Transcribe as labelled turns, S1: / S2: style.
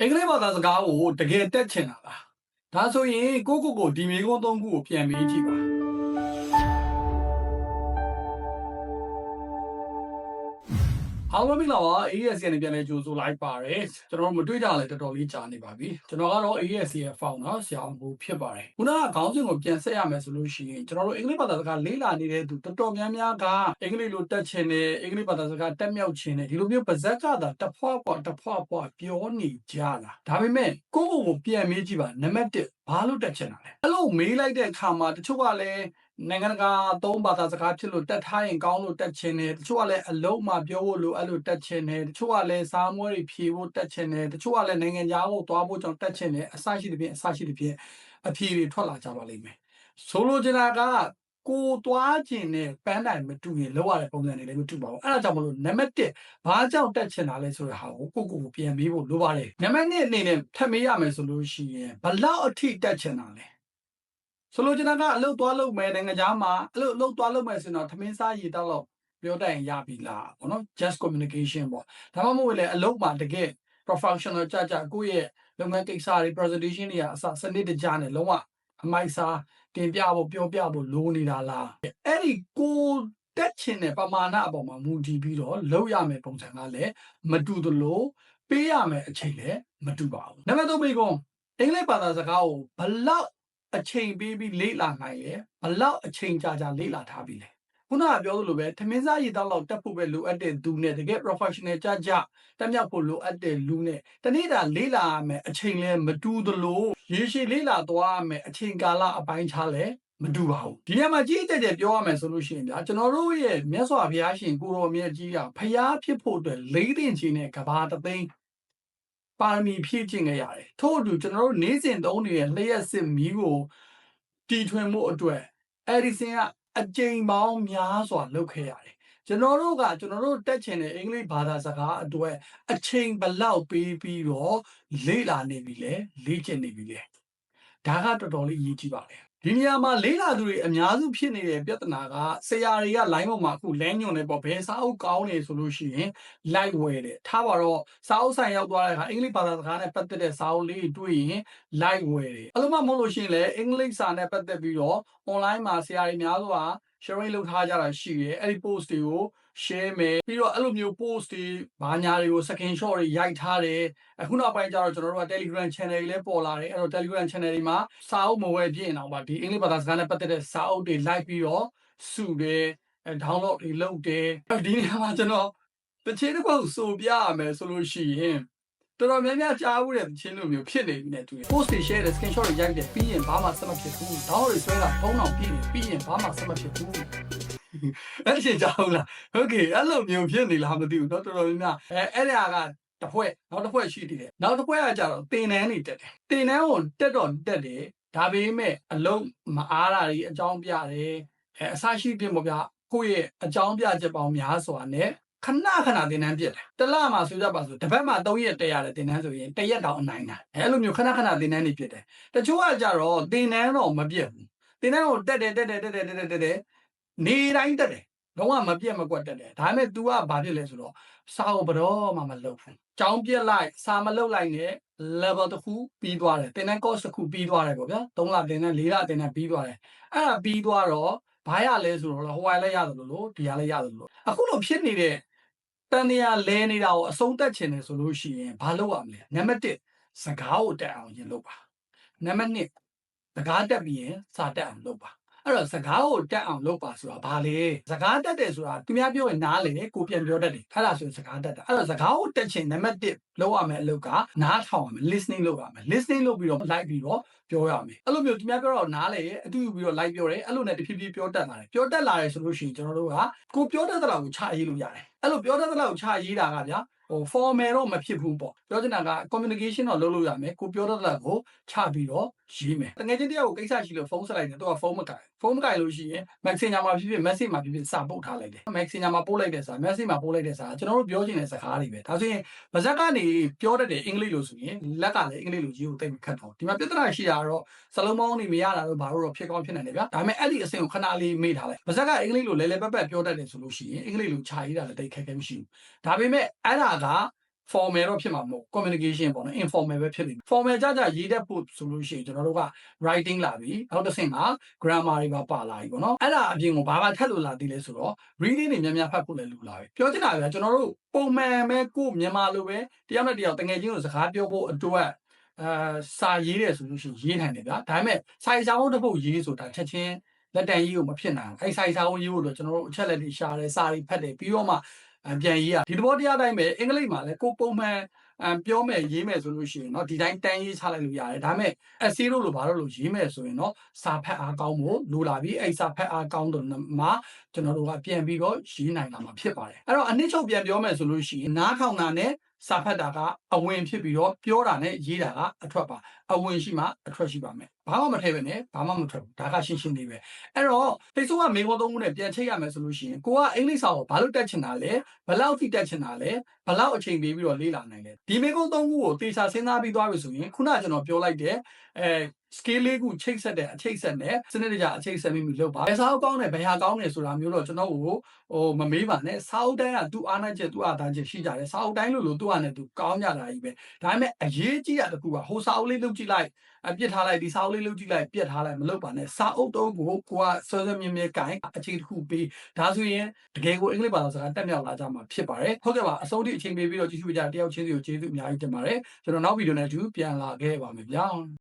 S1: အင်္ဂလိပ်ဘာသာစကားကိုတကယ်တက်ချင်တာလားဒါဆိုရင်ကိုကိုကိုဒီမေကွန်းသုံးခုကိုပြန်မေးကြည့်ပါ အားလုံးမင်္ဂလာပါ AES ရဲ့ပြန်လဲကြိုဆိုလိုက်ပါတယ်ကျွန်တော်တို့မတွေ့ကြလဲတော်တော်လေးကြာနေပါပြီကျွန်တော်ကတော့ AES ရဲ့ founder ဆရာအောင်ဘူဖြစ်ပါတယ်ခုနကခေါင်းစဉ်ကိုပြန်ဆက်ရမယ်ဆိုလို့ရှိရင်ကျွန်တော်တို့အင်္ဂလိပ်ဘာသာစကားလေ့လာနေတဲ့သူတော်တော်များများကအင်္ဂလိပ်လိုတက်ချင်တယ်အင်္ဂလိပ်ဘာသာစကားတက်မြောက်ချင်တယ်ဒီလိုမျိုးပါဇက်ကသာတစ်ဖွာဖွာတစ်ဖွာဖွာပြောနေကြတာဒါပေမဲ့ကိုယ့်ကိုယ်ကိုပြန်မေးကြည့်ပါနံပါတ်1ဘာလို့တက်ချင်တာလဲအဲ့လိုမေးလိုက်တဲ့အခါမှာတချို့ကလည်း နိုင်ငံတကာသုံးဘာသာစကားဖြစ်လို့တက်ထားရင်ကောင်းလို့တက်ချင်တယ်တချို့ကလည်းအလုံးမှပြောဖို့လို့အဲ့လိုတက်ချင်တယ်တချို့ကလည်းစားမွေးတွေဖြေဖို့တက်ချင်တယ်တချို့ကလည်းနိုင်ငံခြားကိုသွားဖို့ကြောင့်တက်ချင်တယ်အစရှိတဲ့ပြင်အစရှိတဲ့ပြင်အဖြေတွေထွက်လာကြပါလိမ့်မယ်ဆိုလိုချင်တာကကိုသွားခြင်းနဲ့ပန်းတိုင်မတူရင်လောက်ရတဲ့ပုံစံတွေလည်းမတူပါဘူးအဲ့ဒါကြောင့်မလို့နံပါတ်1ဘာကြောင့်တက်ချင်တာလဲဆိုတဲ့ဟာကိုကိုကိုကိုပြန်ပြီးဖို့လိုပါတယ်နံပါတ်2အနေနဲ့ထပ်မေးရမယ်ဆိုလို့ရှိရင်ဘလောက်အထိတက်ချင်တာလဲ ဆိုလိုချင်တာကအလုပ်သွားလုပ်မယ်နိုင်ငံခြားမှာအလုပ်အလုပ်သွားလုပ်မယ်ဆိုတော့သမင်းစားရည်တောက်တော့ပြောတတ်ရင်ရပြီလားပေါ့နော် just communication ပေါ့ဒါမှမဟုတ်လေအလုပ်မှာတကယ် professional ကြကြကိုယ့်ရဲ့လုပ်ငန်းကိစ္စတွေ presentation တွေကအစစနစ်တကျနဲ့လုံးဝအမိုက်စားတင်ပြဖို့ပြောပြဖို့လိုနေတာလားအဲ့ဒီကိုတက်ချင်တဲ့ပမာဏအပေါ်မှာမူတည်ပြီးတော့လုပ်ရမယ်ပုံစံကလည်းမတူသလိုပေးရမယ်အချိန်လည်းမတူပါဘူးနံပါတ်3မိကုံအင်္ဂလိပ်ဘာသာစကားကိုဘလောက် အချိန်ပေးပြီးလေ့လာနိုင်လဲဘလောက်အချိန်ကြာကြာလေ့လာထားပြီလဲခုနကပြောသလိုပဲထမင်းစားရည်တောက်လောက်တက်ဖို့ပဲလိုအပ်တဲ့သူနဲ့တကယ် professional ကြကြတက်မြောက်ဖို့လိုအပ်တဲ့လူနဲ့တနေ့တာလေ့လာရမယ်အချိန်လဲမတူသလိုရေရှည်လေ့လာသွားရမယ်အချိန်ကာလအပိုင်းခြားလဲမတူပါဘူးဒီနေရာမှာကြီးကြကြပြောရမယ်ဆိုလို့ရှိရင်ဗျာကျွန်တော်တို့ရဲ့မြတ်စွာဘုရားရှင်ကိုရောမြတ်ကြီးကဖျားဖြစ်ဖို့အတွက်လေးတင်ချင်တဲ့ကဘာတသိန်း ပါရမီဖြည့်ခြင်းခဲ့ရတယ်ထို့အတူကျွန်တော်တို့နေ့စဉ်သုံးနေတဲ့လျှက်စစ်မီးကိုတီထွင်မှုအတွက်အဲ့ဒီစင်ကအကြိမ်ပေါင်းများစွာလုပ်ခဲ့ရတယ်ကျွန်တော်တို့ကကျွန်တော်တို့တက်ချင်တဲ့အင်္ဂလိပ်ဘာသာစကားအတွက်အချိန်ဘလောက်ပေးပြီးတော့လေ့လာနေပြီလဲလေ့ကျင့်နေပြီလဲ ဒါကတော်တော်လေးအရေးကြီးပါတယ်ဒီနေရာမှာလေးလာသူတွေအများစုဖြစ်နေတဲ့ပြဿနာကဆရာတွေက line ပေါ်မှာအခုလမ်းညွန်နေပေါ့ဘယ်စာအုပ်ကောင်းနေဆိုလို့ရှိရင် like ဝယ်တယ်ထားပါတော့စာအုပ်ဆိုင်ရောက်သွားတဲ့အခါအင်္ဂလိပ်ဘာသာစကားနဲ့ပတ်သက်တဲ့စာအုပ်လေးတွေ့ရင် like ဝယ်တယ်အဲ့လိုမှမဟုတ်လို့ရှိရင်လည်းအင်္ဂလိပ်စာနဲ့ပတ်သက်ပြီးတော့ online မှာဆရာတွေများစွာ sharing လုပ်ထားကြတာရှိတယ်အဲ့ဒီ post တွေကို share မယ်ပြီးတော့အဲ့လိုမျိုး post တွေဘာညာတွေကို screenshot တွေရိုက်ထားတယ်အခုနောက်ပိုင်းကျတော့ကျွန်တော်တို့က Telegram channel တွေလည်းပေါ်လာတယ်အဲ့တော့ Telegram channel တွေမှာစာအုပ်မဝယ်ပြည့်အောင်ပါဒီအင်္ဂလိပ်ဘာသာစကားနဲ့ပတ်သက်တဲ့စာအုပ်တွေ like ပြီးတော့စုတယ်အဲ download တွေလုပ်တယ်ဒီနေရာမှာကျွန်တော်တစ်ချိန်တစ်ပုတ်ဆိုပြရမယ်ဆိုလို့ရှိရင် တော်တော်များများကြားဘူးတဲ့ချင်းလိုမျိုးဖြစ်နေပြီနဲ့တူတယ် post တွေ share တယ် screenshot တွေရိုက်တယ်ပြီးရင်ဘာမှဆက်မဖြစ်ဘူး download တွေဆွဲတာဖုန်းအောင်ပြည့်တယ်ပြီးရင်ဘာမှဆက်မဖြစ်ဘူးအဲ့ဒီကြောင်လားโอเคအဲ့လိုမျိုးဖြစ်နေလားမသိဘူးเนาะတော်တော်များများအဲအဲ့ဒါကတစ်ဖွဲ့နောက်တစ်ဖွဲ့ရှိသေးတယ်နောက်တစ်ဖွဲ့ကကြတော့တင်တန်းနေတက်တယ်တင်တန်းကိုတက်တော့တက်တယ်ဒါပေမဲ့အလုံးမအားတာတွေအကြောင်းပြတယ်အဲအစရှိပြင်ပေါ့ဗျာကိုယ့်ရဲ့အကြောင်းပြချက်ပေါင်းများစွာနဲ့ ခဏခဏတင်တန်းပြစ်တယ်တလမှာဆိုကြပါဆိုတစ်ပတ်မှာ3ရက်တက်ရတယ်တင်တန်းဆိုရင်တစ်ရက်တောင်အနိုင်တာအဲလိုမျိုးခဏခဏတင်တန်းနေပြစ်တယ်တချို့ကကြတော့တင်တန်းတော့မပြစ်ဘူးတင်တန်းကိုတက်တယ်တက်တယ်တက်တယ်တက်တယ်တက်တယ်နေတိုင်းတက်တယ်လုံးဝမပြတ်မကွက်တက်တယ်ဒါပေမဲ့ तू ကဘာဖြစ်လဲဆိုတော့စာကိုဘတော့မှမလုပ်ဘူးကြောင်းပြက်လိုက်စာမလုပ်လိုက်နဲ့ level တစ်ခုပြီးသွားတယ်တင်တဲ့ course တစ်ခုပြီးသွားတယ်ပေါ့ဗျာ3လတင်တဲ့4လတင်တဲ့ပြီးသွားတယ်အဲ့ဒါပြီးသွားတော့ ဘာရလဲဆိုတော့ဟိုဝိုင်လည်းရတယ်လို့လို့ဒီရလည်းရတယ်လို့အခုလိုဖြစ်နေတဲ့တန်နေရလဲနေတာကိုအဆုံးသတ်ချင်တယ်ဆိုလို့ရှိရင်ဘာလုပ်ရမလဲနံပါတ်1စကားကိုတက်အောင်ရင်လုပ်ပါနံပါတ်2စကားတက်ပြီးရင်စာတက်အောင်လုပ်ပါ အဲ့တော့စကားကိုတက်အောင်လုပ်ပါဆိုတာဘာလဲစကားတက်တယ်ဆိုတာသူများပြောရင်နားလေကိုပြန်ပြောတတ်တယ်အဲ့ဒါဆိုစကားတက်တာအဲ့တော့စကားကိုတက်ချင်နံပါတ်1လုပ်ရမယ်အလုပ်ကနားထောင်ရမယ် listening လုပ်ရမယ် listening လုပ်ပြီးတော့ like ပြီးတော့ပြောရမယ်အဲ့လိုမျိုးသူများပြောတော့နားလေအတူယူပြီးတော့ like ပြောတယ်အဲ့လိုနဲ့တဖြည်းဖြည်းပြောတက်လာတယ်ပြောတက်လာတယ်ဆိုလို့ရှိရင်ကျွန်တော်တို့ကကိုပြောတတ်တဲ့လောက်ကိုချရေးလို့ရတယ်အဲ့လိုပြောတတ်တဲ့လောက်ကိုချရေးတာကဗျာဟို formal တော့မဖြစ်ဘူးပေါ့ပြောချင်တာက communication တော့လုပ်လို့ရမယ်ကိုပြောတတ်တဲ့ကိုချပြီးတော့ ရေးမယ်တကယ်ချင်းတယောက်ကိုကိစ္စရှိလို့ဖုန်းဆက်လိုက်တယ်သူကဖုန်းမကင်ဖုန်းမကင်လို့ရှိရင် messenger မှာဖြစ်ဖြစ် message မှာဖြစ်ဖြစ်စာပို့ထားလိုက်တယ် messenger မှာပို့လိုက်တဲ့စာ message မှာပို့လိုက်တဲ့စာကျွန်တော်တို့ပြောချင်တဲ့စကားတွေပဲဒါဆိုရင်ဗဇက်ကနေပြောတတ်တယ်အင်္ဂလိပ်လို့ဆိုရင်လက်ကလည်းအင်္ဂလိပ်လိုရေးကိုတိတ်မခတ်တော့ဒီမှာပြဿနာရှိတာတော့စလုံးပေါင်းနေမရတာတော့ဘာလို့တော့ဖြစ်ကောင်းဖြစ်နိုင်တယ်ဗျာဒါပေမဲ့အဲ့ဒီအဆင့်ကိုခဏလေးမေ့ထားလိုက်ဗဇက်ကအင်္ဂလိပ်လိုလဲလဲပက်ပက်ပြောတတ်တယ်ဆိုလို့ရှိရင်အင်္ဂလိပ်လိုခြာရေးတာလည်းတိတ်ခက်ခဲမရှိဘူးဒါပေမဲ့အဲ့ဒါက formal တော့ဖြစ်မှာမဟုတ် communication ပေါ့နော် informal ပဲဖြစ်နေ formal ကြကြရေးတတ်ဖို့ဆိုလို့ရှိရင်ကျွန်တော်တို့က writing လာပြီနောက်တစ်ဆင့်က grammar တွေပါပါလာပြီပေါ့နော်အဲ့ဒါအပြင်ကိုဘာမှထပ်လို့လာသေးလဲဆိုတော့ reading တွေများများဖတ်ဖို့လည်းလိုလာပြီပြောချင်တာကကျွန်တော်တို့ပုံမှန်ပဲကိုယ်မြန်မာလိုပဲတယောက်နဲ့တယောက်တငယ်ချင်းကိုစကားပြောဖို့အတွက်အာစာရေးတယ်ဆိုလို့ရှိရင်ရေးနိုင်တယ်ဗျာဒါပေမဲ့စာရေးစာအုပ်တစ်ပုဒ်ရေးဆိုတာချက်ချင်းလက်တန်ရေးကိုမဖြစ်နိုင်ဘူးအဲ့စာရေးစာအုပ်ရေးဖို့တော့ကျွန်တော်တို့အချက်လက်တွေရှာတယ်စာတွေဖတ်တယ်ပြီးတော့မှအ ပြန်ရေးရဒီသဘောတရားတိုင်းပဲအင်္ဂလိပ်မှာလည်းကိုယ်ပုံမှန်အမ်ပြောမယ်ရေးမယ်ဆိုလို့ရှိရင်เนาะဒီတိုင်းတန်းရေးချလိုက်လို့ရတယ်ဒါပေမဲ့အစီလို့လို့ဘာလို့လို့ရေးမယ်ဆိုရင်เนาะစာဖတ်အားကောင်းဖို့လိုလာပြီအဲ့စာဖတ်အားကောင်းတော့မှကျွန်တော်တို့ကပြန်ပြီးတော့ရေးနိုင်လာမှာဖြစ်ပါတယ်အဲ့တော့အနှစ်ချုပ်ပြန်ပြောမယ်ဆိုလို့ရှိရင်နားထောင်တာနဲ့စာဖတ်တာကအဝင်ဖြစ်ပြီးတော့ပြောတာနဲ့ရေးတာကအထွက်ပါအဝင်ရှိမှအထွက်ရှိပါမယ် ဘာမှမထည့်ပဲနဲ့ဘာမှမထွက်ဘူးဒါကရှင်းရှင်းလေးပဲအဲ့တော့ Facebook ကမေခွန်းသုံးခုနဲ့ပြန်ချိတ်ရမယ်ဆိုလို့ရှိရင်ကိုကအင်္ဂလိပ်စာကိုဘာလို့တက်ချင်တာလဲဘယ်လောက်ထိတက်ချင်တာလဲဘယ်လောက်အချိန်ပေးပြီးတော့လေ့လာနိုင်လဲဒီမေခွန်းသုံးခုကိုတေချာစဉ်းစားပြီးသွားပြီဆိုရင်ခုနကကျွန်တော်ပြောလိုက်တဲ့အဲ scale လေးခုချိတ်ဆက်တဲ့အချိတ်ဆက်နဲ့စနစ်တကျအချိတ်ဆက်မိမိလုပ်ပါဘယ်စာအုပ်ကောင်းတယ်ဘယ်ဟာကောင်းတယ်ဆိုတာမျိုးတော့ကျွန်တော်ကိုဟိုမမေးပါနဲ့စာအုပ်တိုင်းကသူ့အားနဲ့ချက်သူ့အားသားချက်ရှိကြတယ်စာအုပ်တိုင်းလို့လို့သူ့အားနဲ့သူကောင်းကြတာကြီးပဲဒါပေမဲ့အရေးကြီးတာတစ်ခုကဟိုစာအုပ်လေးလုပ်ကြည့်လိုက်အပြစ်ထားလိုက်ဒီစာအုပ်လေးလုပ်ကြည့်လိုက်ပြစ်ထားလိုက်မလုပ်ပါနဲ့စာအုပ်တုံးကိုကိုကဆွဲဆွဲမြဲမြဲကင်အခြေတစ်ခုပေးဒါဆိုရင်တကယ်ကိုအင်္ဂလိပ်ဘာသာစကားတက်မြောက်လာကြမှာဖြစ်ပါတယ်ဟုတ်ကဲ့ပါအဆုံးထိအချိန်ပေးပြီးတော့ကြည့်ရှုကြတဲ့တယောက်ချင်းစီကိုကျေးဇူးအများကြီးတင်ပါတယ်ကျွန်တော်နောက်ဗီဒီယိုနဲ့အတူပြန်လာခဲ့ပါမယ်ဗျာ